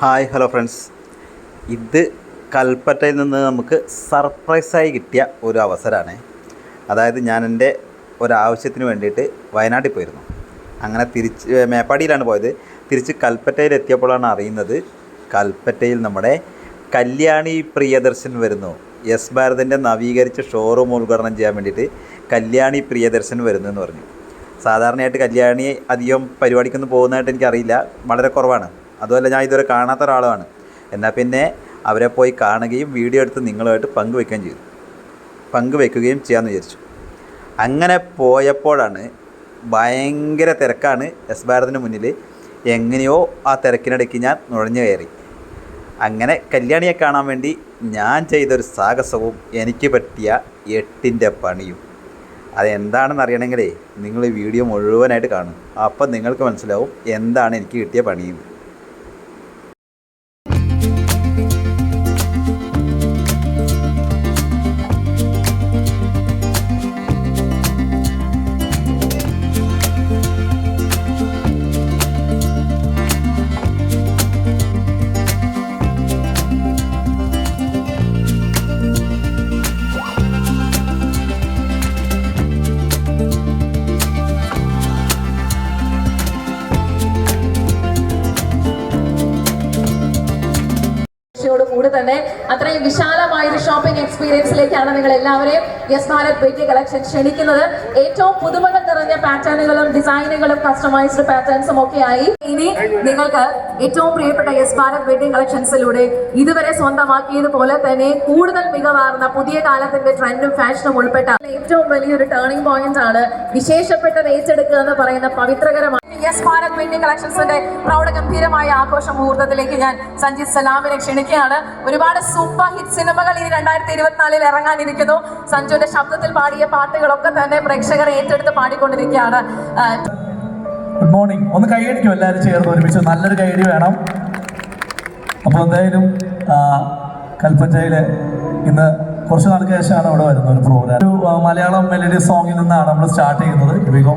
Hi hello friends. ഇത് കൽപ്പറ്റയിൽ നിന്ന് നമുക്ക് സർപ്രൈസായി കിട്ടിയ ഒരു അവസരമാണ്. അതായത് ഞാൻ എന്റെ ഒരാവശ്യത്തിന് വേണ്ടിയിട്ട് വയനാട്ടിൽ പോയിരുന്നു. അങ്ങനെ തിരിച്ച് മേപ്പാടിയിലാണ് പോയത്. തിരിച്ച് കൽപ്പറ്റയിൽ എത്തിയപ്പോഴാണ് അറിയുന്നത് കൽപ്പറ്റയിൽ നമ്മുടെ കല്യാണി പ്രിയദർശൻ വരുന്നു. യെസ് ഭാരതിന്റെ നവീകരിച്ച ഷോറൂം ഉദ്ഘാടനം ചെയ്യാൻ വേണ്ടിയിട്ട് കല്യാണി പ്രിയദർശൻ വരുന്നു എന്ന് പറഞ്ഞു. സാധാരണയായിട്ട് കല്യാണി അധികം പരിപാടിക്കൊന്നും പോകുന്നതായിട്ട് എനിക്കറിയില്ല. വളരെ കുറവാണ്. അതുമല്ല ഞാൻ ഇതുവരെ കാണാത്ത ഒരാളുമാണ്. എന്നാൽ പിന്നെ അവരെ പോയി കാണുകയും വീഡിയോ എടുത്ത് നിങ്ങളുമായിട്ട് പങ്കുവെക്കുകയും ചെയ്തു. പങ്കുവെക്കുകയും ചെയ്യാമെന്ന് വിചാരിച്ചു. അങ്ങനെ പോയപ്പോഴാണ് ഭയങ്കര തിരക്കാണ് എസ് ഭാരതിന് മുന്നിൽ എങ്ങനെയോ ആ തിരക്കിനിടയ്ക്ക് ഞാൻ നുഴഞ്ഞു കയറി. അങ്ങനെ കല്യാണിയെ കാണാൻ വേണ്ടി ഞാൻ ചെയ്തൊരു സാഹസവും എനിക്ക് പറ്റിയ എട്ടിന്റെ പണിയും. അതെന്താണെന്ന് അറിയണമെങ്കിലേ നിങ്ങൾ വീഡിയോ മുഴുവനായിട്ട് കാണും. അപ്പം നിങ്ങൾക്ക് മനസ്സിലാവും എന്താണ് എനിക്ക് കിട്ടിയ പണിയെന്ന്. ഒരു ഷോപ്പിംഗ് എക്സ്പീരിയൻസിലേക്കാണ് നിങ്ങൾ എല്ലാവരെയും യെസ് ഭാരത് ബ്യൂട്ടി കളക്ഷൻ ക്ഷണിക്കുന്നത്. ഏറ്റവും പുതുമകൾ നിറഞ്ഞ പാറ്റേണുകളും ഡിസൈനുകളും കസ്റ്റമൈസ്ഡ് പാറ്റേൺസും ഒക്കെ ആയി. ഇനി നിങ്ങൾക്ക് ഏറ്റവും പ്രിയപ്പെട്ട യെസ് ഭാരത് വെഡിങ് കളക്ഷൻസിലൂടെ ഇതുവരെ സ്വന്തമാക്കിയതുപോലെ തന്നെ കൂടുതൽ മികവാർന്ന പുതിയ കാലത്തിന്റെ ട്രെൻഡും ഫാഷനും ഉൾപ്പെട്ട ഏറ്റവും വലിയൊരു ടേണിംഗ് പോയിന്റ് ആണ് വിശേഷപ്പെട്ട നെയ്ച്ചെടുക്കുക എന്ന് പറയുന്ന പവിത്രകരമായ യെസ് ഭാരത് മീഡിയ കളക്ഷൻസിന്റെ പ്രൗഢഗംഭീരമായ ആഘോഷ മുഹൂർത്തത്തിലേക്ക് ഞാൻ സഞ്ജിത് സലാമിനെ ക്ഷണിക്കുകയാണ്. ഒരുപാട് സൂപ്പർ ഹിറ്റ് സിനിമകൾ ഇനി രണ്ടായിരത്തി ഇരുപത്തിനാലിൽ ഇറങ്ങാനിരിക്കുന്നു. സഞ്ജുവിന്റെ ശബ്ദത്തിൽ പാടിയ പാട്ടുകളൊക്കെ തന്നെ പ്രേക്ഷകർ ഏറ്റെടുത്ത് പാടിക്കൊണ്ടിരിക്കുകയാണ്. ഗുഡ് മോർണിംഗ് ഒന്ന് കൈയടിക്കും എല്ലാവരും ചേർന്ന് ഒരുമിച്ച്. നല്ലൊരു കൈയടി വേണം. അപ്പോൾ എന്തായാലും കൽപ്പറ്റയിൽ ഇന്ന് കുറച്ച് നാൾക്ക് ശേഷമാണ് ഇവിടെ വരുന്നത് ഒരു പ്രോഗ്രാം ഒരു മലയാളം മെലഡി സോങ്ങിൽ നിന്നാണ് നമ്മൾ സ്റ്റാർട്ട് ചെയ്യുന്നത്. ഇവികോ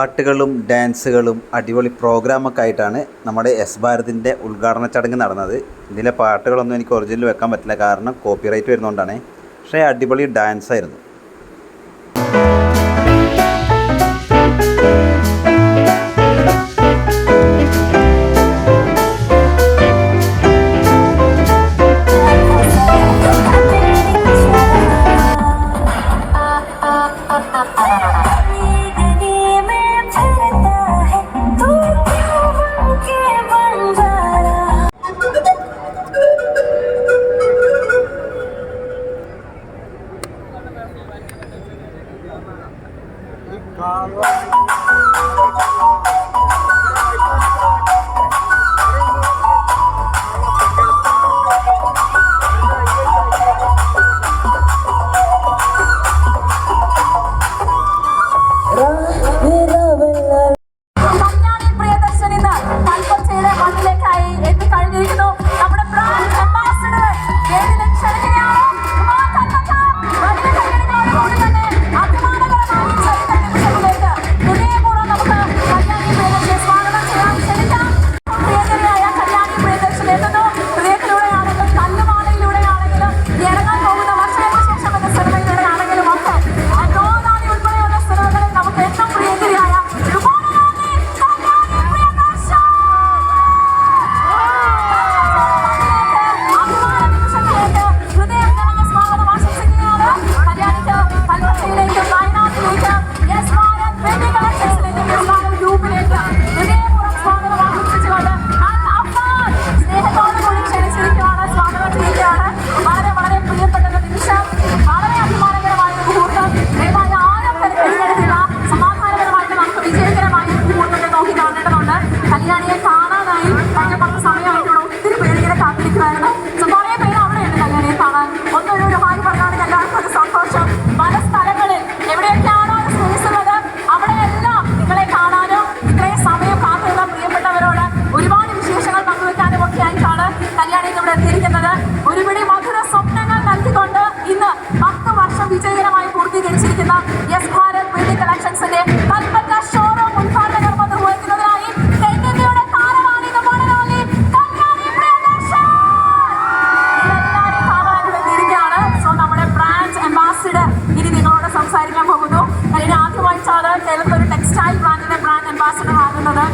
പാട്ടുകളും ഡാൻസുകളും അടിപൊളി പ്രോഗ്രാമൊക്കെ ആയിട്ടാണ് നമ്മുടെ എസ് ഭാരതിന്റെ ഉദ്ഘാടന ചടങ്ങ് നടന്നത്. ഇതിലെ പാട്ടുകളൊന്നും എനിക്ക് ഒറിജിനൽ വെക്കാൻ പറ്റില്ല. കാരണം കോപ്പിറൈറ്റ് വരുന്നതുകൊണ്ടാണ് പക്ഷേ അടിപൊളി ഡാൻസ് കേരളത്തിൽ ഒരു ടെക്സ്റ്റൈൽ ബ്രാൻഡിന്റെ ബ്രാൻഡ് അംബാസിഡർ ആകുന്നത്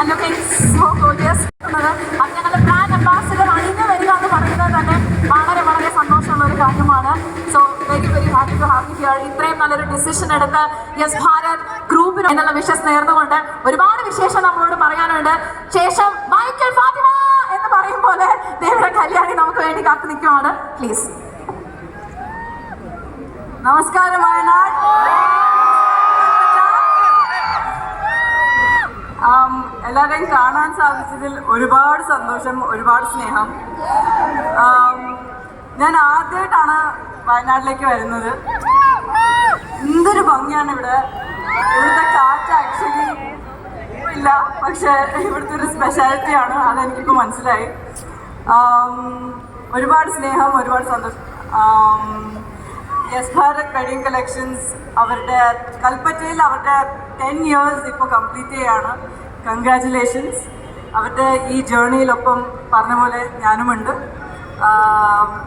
അത് ഞങ്ങളുടെ ബ്രാൻഡ് അംബാസഡർ അണിഞ്ഞു വരിക എന്ന് പറയുന്നത് തന്നെ വളരെ വളരെ സന്തോഷമുള്ള ഒരു കാര്യമാണ്. So very very happy to happy here ഇത്രയും നല്ലൊരു ഡിസിഷൻ എടുത്ത് യെസ് ഭാരത് ഗ്രൂപ്പിന് എന്നുള്ള വിഷസ് നേർന്നുകൊണ്ട് ഒരുപാട് വിശേഷം നമ്മളോട് പറയാനുണ്ട്. ശേഷം മൈക്കൽ ഫാത്തിമ എന്ന് പറയും പോലെ ദേവിയുടെ കല്യാണി നമുക്ക് വേണ്ടി കാത്തു നിൽക്കുവാണ്. പ്ലീസ് നമസ്കാരം വയനാട്. എല്ലാവരെയും കാണാൻ സാധിച്ചതിൽ ഒരുപാട് സന്തോഷം ഒരുപാട് സ്നേഹം. ഞാൻ ആദ്യമായിട്ടാണ് വയനാട്ടിലേക്ക് വരുന്നത്. എന്തൊരു ഭംഗിയാണ് ഇവിടെ ഇവിടുത്തെ കാറ്റ് ആക്ച്വലി ഇല്ല പക്ഷെ ഇവിടുത്തെ ഒരു സ്പെഷ്യാലിറ്റിയാണ് അതെനിക്കിപ്പോൾ മനസ്സിലായി. ഒരുപാട് സ്നേഹം ഒരുപാട് സന്തോഷം. യെസ് ഭാരത് വെഡിങ് കളക്ഷൻസ് അവരുടെ കൽപ്പറ്റയിൽ അവരുടെ ടെൻ ഇയേഴ്സ് ഇപ്പോൾ കംപ്ലീറ്റ് ചെയ്യാണ്. കൺഗ്രാറ്റുലേഷൻസ് അവരുടെ ഈ ജേർണിയിലൊപ്പം പറഞ്ഞ പോലെ ഞാനുമുണ്ട്.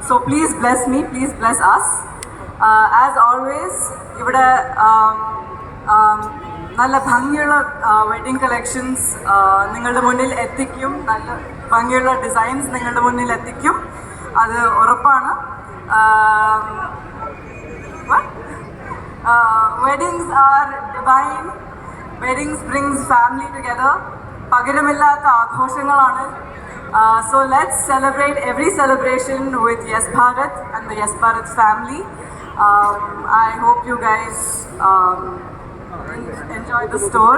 So please bless me please bless us as always ഇവിടെ നല്ല ഭംഗിയുള്ള വെഡിങ് കളക്ഷൻസ് നിങ്ങളുടെ മുന്നിൽ എത്തിക്കും. നല്ല ഭംഗിയുള്ള ഡിസൈൻസ് നിങ്ങളുടെ മുന്നിൽ എത്തിക്കും. അത് ഉറപ്പാണ്. Weddings are Uh, weddings brings family together. പകരമില്ലാത്ത ആഘോഷങ്ങളാണ്. So let's celebrate every celebration with yes Bharat and the yes Bharat family I hope you guys enjoy the store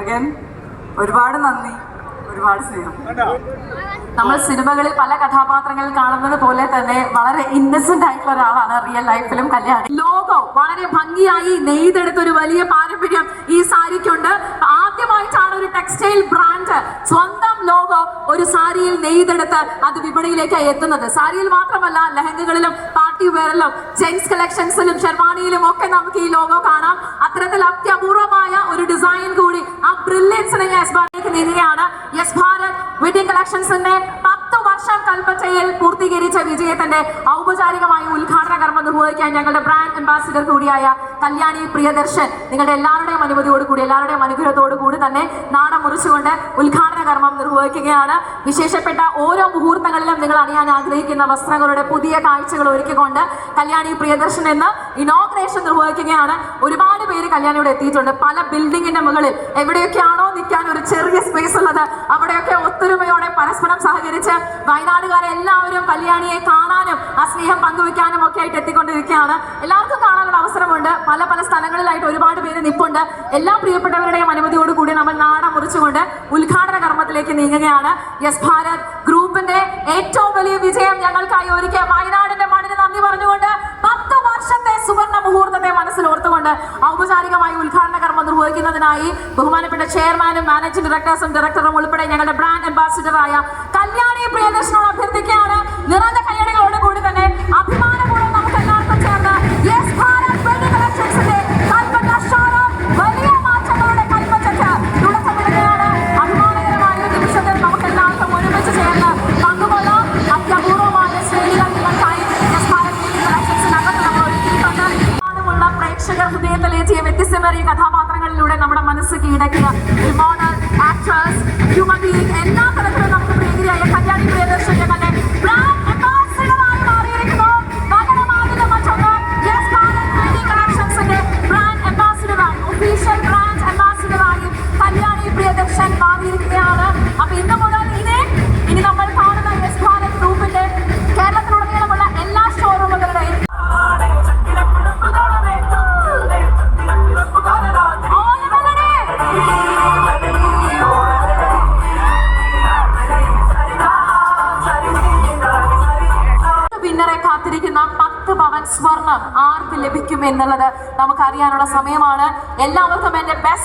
again ഒരുപാട് നന്ദി. ഒരുപാട് സ്നേഹം. നമ്മൾ സിനിമകളിൽ പല കഥാപാത്രങ്ങളിൽ കാണുന്നത് പോലെ തന്നെ വളരെ ഇന്നസെന്റ് ആയിട്ടുള്ള ഒരാളാണ് റിയൽ ലൈഫിലും കല്യാണി. ലോകം വളരെ ഭംഗിയായി നെയ്തെടുത്ത ഒരു വലിയ സ്വന്തം ഒരു സാരിയിൽ നെയ്തെടുത്ത് അത് വിപണിയിലേക്കായി എത്തുന്നത്. സാരിയിൽ മാത്രമല്ല ലഹങ്കകളിലും പാർട്ടി വെയറിലും ജെൻസ് കളക്ഷൻസിലും ഷെർവാണിയിലും ഒക്കെ നമുക്ക് ഈ ലോഗോ കാണാം. അത്തരത്തിൽ അത്യപൂർവമായ ഒരു ഡിസൈൻ കൂടി ആ ബ്രില്യൻസിനെ യെസ് ഭാരതിലേക്ക് നീങ്ങുകയാണ്. യെസ് ഭാരത് വെഡിങ് കളക്ഷൻസിന്റെ പത്ത് വർഷം കൽപ്പറ്റയിൽ പൂർത്തീകരിച്ച വിജയത്തിന്റെ ഔപചാരികമായ ഉദ്ഘാടന കർമ്മം നിർവഹിക്കാൻ ഞങ്ങളുടെ ബ്രാൻഡ് അംബാസിഡർ കൂടിയായ കല്യാണി പ്രിയദർശൻ നിങ്ങളുടെ എല്ലാവരുടെയും അനുമതിയോടുകൂടി എല്ലാവരുടെയും അനുഗ്രഹത്തോടുകൂടി തന്നെ നാടം മുറിച്ചുകൊണ്ട് ഉദ്ഘാടന കർമ്മം നിർവഹിക്കുകയാണ്. വിശേഷപ്പെട്ട ഓരോ മുഹൂർത്തങ്ങളിലും നിങ്ങൾ അണിയാൻ ആഗ്രഹിക്കുന്ന വസ്ത്രങ്ങളുടെ പുതിയ കാഴ്ചകൾ ഒരുക്കിക്കൊണ്ട് കല്യാണി പ്രിയദർശൻ എന്ന് ഇനോഗ്രേഷൻ നിർവഹിക്കുകയാണ്. ഒരുപാട് പേര് കല്യാണിയോട് എത്തിയിട്ടുണ്ട്. പല ബിൽഡിങ്ങിന്റെ മുകളിൽ എവിടെയൊക്കെയാണോ നിൽക്കാൻ ഒരു ചെറിയ സ്പേസ് ഉള്ളത്. അവിടെയൊക്കെ ഒത്തൊരുമയോടെ പരസ്പരം സഹകരിച്ച് വയനാടുകാരെ എല്ലാവരും കല്യാണിയെ കാണാനും ആ സ്നേഹം പങ്കുവെക്കാനും ഒക്കെ ആയിട്ട് എത്തിക്കൊണ്ടിരിക്കുകയാണ്. എല്ലാവർക്കും കാണാനുള്ള അവസരമുണ്ട്. പല പല സ്ഥലങ്ങളിലായിട്ട് ഒരുപാട് പേര് നിപ്പുണ്ട്. എല്ലാ പ്രിയപ്പെട്ടവരുടെയും അനുമതിയോട് കൂടി നമ്മൾ നാട മുറിച്ചുകൊണ്ട് ഉദ്ഘാടന കർമ്മത്തിലേക്ക് നീങ്ങുകയാണ്. യെസ് ഭാരത് ഗ്രൂപ്പിന്റെ ഏറ്റവും വലിയ വിജയം ഞങ്ങൾക്കായി ഒരുക്കിയ വയനാടിന്റെ മണ്ണിന് നന്ദി പറഞ്ഞുകൊണ്ട് വർഷത്തെ സുവർണ മുഹൂർത്തത്തെ മനസ്സിൽ ഓർത്തുകൊണ്ട് ഔപചാരികമായി ഉദ്ഘാടന കർമ്മം നിർവഹിക്കുന്നതിനായി ബഹുമാനപ്പെട്ട ചെയർമാനും മാനേജിംഗ് ഡയറക്ടേഴ്സും ഡയറക്ടറും ഉൾപ്പെടെ ഞങ്ങളുടെ ബ്രാൻഡ് അംബാസിഡറായ കല്യാണി പ്രിയദർശനോട് അഭ്യർത്ഥിക്കുകയാണ്. നിറഞ്ഞ കയ്യടികളോട് കൂടി തന്നെ അഭിമാനപൂർവം വ്യത്യസ്തമേറിയ കഥാപാത്രങ്ങളിലൂടെ നമ്മുടെ മനസ്സ് ബീങ് എല്ലാ തരത്തിലും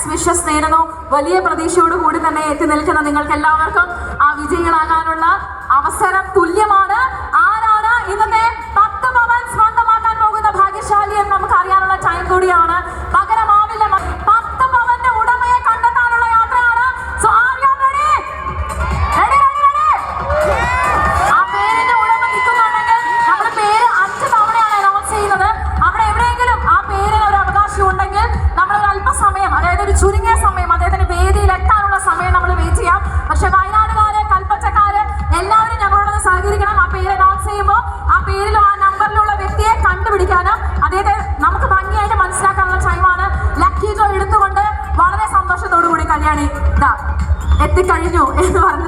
ബെസ്റ്റ് വിഷസ് നേരുന്നു വലിയ പ്രതീക്ഷയോട് കൂടി തന്നെ എത്തി നിൽക്കുന്ന നിങ്ങൾക്ക് എല്ലാവർക്കും ആ വിജയികളാകാനുള്ള അവസരം തുല്യമാണ്. ആരാണ് ഇന്നത്തെ പത്ത് പവൻ സ്വന്തമാക്കാൻ പോകുന്ന ഭാഗ്യശാലി എന്ന് നമുക്ക് അറിയാനുള്ള ടൈം കൂടിയാണ്.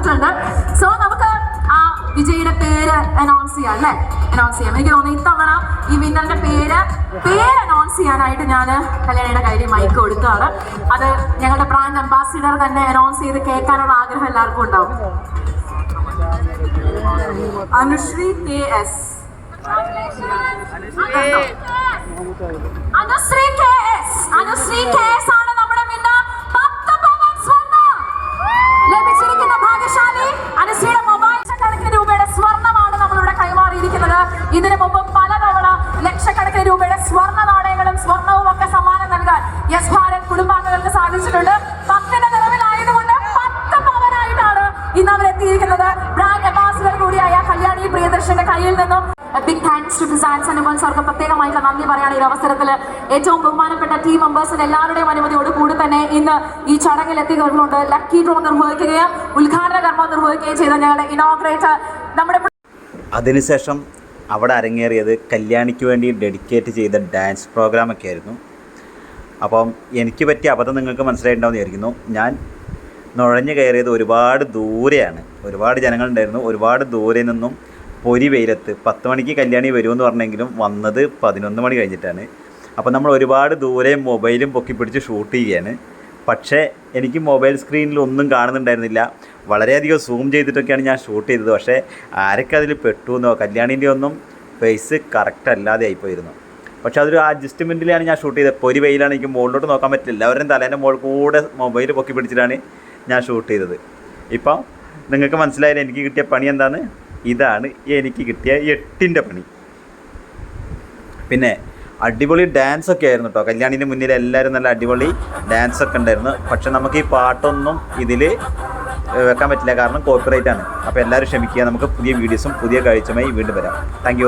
പറഞ്ഞിട്ടുണ്ട് സോ നമുക്ക് ആ വിജയിയുടെ പേര് അനൗൺസ് ചെയ്യാം അല്ലേ? അനൗൺസ് ചെയ്യാം. എനിക്ക് തോന്നുന്നു ഇത്തവണ ഈ വിന്നറിന്റെ പേര് പേര് അനൗൺസ് ചെയ്യാനായിട്ട് ഞാൻ കല്യാണിയുടെ കയ്യിൽ മൈക്ക് കൊടുക്കുകയാണ്. അത് ഞങ്ങളുടെ ബ്രാൻഡ് അംബാസിഡർ തന്നെ അനൗൺസ് ചെയ്ത് കേൾക്കാനുള്ള ആഗ്രഹം എല്ലാവർക്കും ഉണ്ടാവും. Anusree K S Anusree K S Anusree K S ആണ് പ്രത്യേകമായിട്ട് നന്ദി പറയാണ് ഈ അവസരത്തിൽ ഏറ്റവും ബഹുമാനപ്പെട്ട ടീം മെമ്പേഴ്സിന് എല്ലാവരുടെയും അനുമതിയോട് കൂടി തന്നെ ഇന്ന് ഈ ചടങ്ങിൽ എത്തിക്കൊണ്ട് ലക്കി ഡ്രോ നിർവഹിക്കുകയും ഉദ്ഘാടന കർമ്മം നിർവഹിക്കുകയും ചെയ്ത ഞങ്ങളുടെ ഇനോഗ്രേറ്റർ നമ്മുടെ അതിനുശേഷം അവിടെ അരങ്ങേറിയത് കല്യാണിക്ക് വേണ്ടി ഡെഡിക്കേറ്റ് ചെയ്ത ഡാൻസ് പ്രോഗ്രാമൊക്കെ ആയിരുന്നു. അപ്പം എനിക്ക് പറ്റിയ അബദ്ധം നിങ്ങൾക്ക് മനസ്സിലായിട്ടുണ്ടാവും വിചാരിക്കുന്നു. ഞാൻ നുഴഞ്ഞു കയറിയത് ഒരുപാട് ദൂരെയാണ്. ഒരുപാട് ജനങ്ങളുണ്ടായിരുന്നു. ഒരുപാട് ദൂരെ നിന്നും പൊരി വെയിലത്ത് പത്ത് മണിക്ക് കല്യാണി വരുമെന്ന് പറഞ്ഞെങ്കിലും വന്നത് പതിനൊന്ന് മണി കഴിഞ്ഞിട്ടാണ്. അപ്പോൾ നമ്മൾ ഒരുപാട് ദൂരെ മൊബൈലും പൊക്കി പിടിച്ച് ഷൂട്ട് ചെയ്യുകയാണ് പക്ഷേ എനിക്ക് മൊബൈൽ സ്ക്രീനിൽ ഒന്നും കാണുന്നുണ്ടായിരുന്നില്ല. വളരെയധികം സൂം ചെയ്തിട്ടൊക്കെയാണ് ഞാൻ ഷൂട്ട് ചെയ്തത്. പക്ഷേ ആരൊക്കെ അതിൽ പെട്ടു എന്നോ കല്യാണിന്റെ ഒന്നും ഫേസ് കറക്റ്റ് അല്ലാതെ ആയിപ്പോയിരുന്നു. പക്ഷേ അതൊരു അഡ്ജസ്റ്റ്മെന്റിലാണ് ഞാൻ ഷൂട്ട് ചെയ്തത്. ഇപ്പോൾ ഒരു വെയിലാണ് എനിക്ക് മുകളിലോട്ട് നോക്കാൻ പറ്റില്ല. എല്ലാവരും തലേന്റെ മുകളിൽ കൂടെ മൊബൈൽ പൊക്കി പിടിച്ചിട്ടാണ് ഞാൻ ഷൂട്ട് ചെയ്തത്. ഇപ്പം നിങ്ങൾക്ക് മനസ്സിലായാലും എനിക്ക് കിട്ടിയ പണി എന്താണ്? ഇതാണ് എനിക്ക് കിട്ടിയ എട്ടിന്റെ പണി. പിന്നെ അടിപൊളി ഡാൻസ് ഒക്കെ ആയിരുന്നു കേട്ടോ കല്യാണിന്റെ മുന്നിൽ എല്ലാവരും നല്ല അടിപൊളി ഡാൻസ് ഒക്കെ ഉണ്ടായിരുന്നു. പക്ഷെ നമുക്ക് ഈ പാട്ടൊന്നും ഇതിൽ വെക്കാൻ പറ്റില്ല. കാരണം കോപ്പിറൈറ്റ് ആണ്. അപ്പോൾ എല്ലാവരും ക്ഷമിക്കുക. നമുക്ക് പുതിയ വീഡിയോസും പുതിയ കാഴ്ചയുമായി വീണ്ടും വരാം. താങ്ക്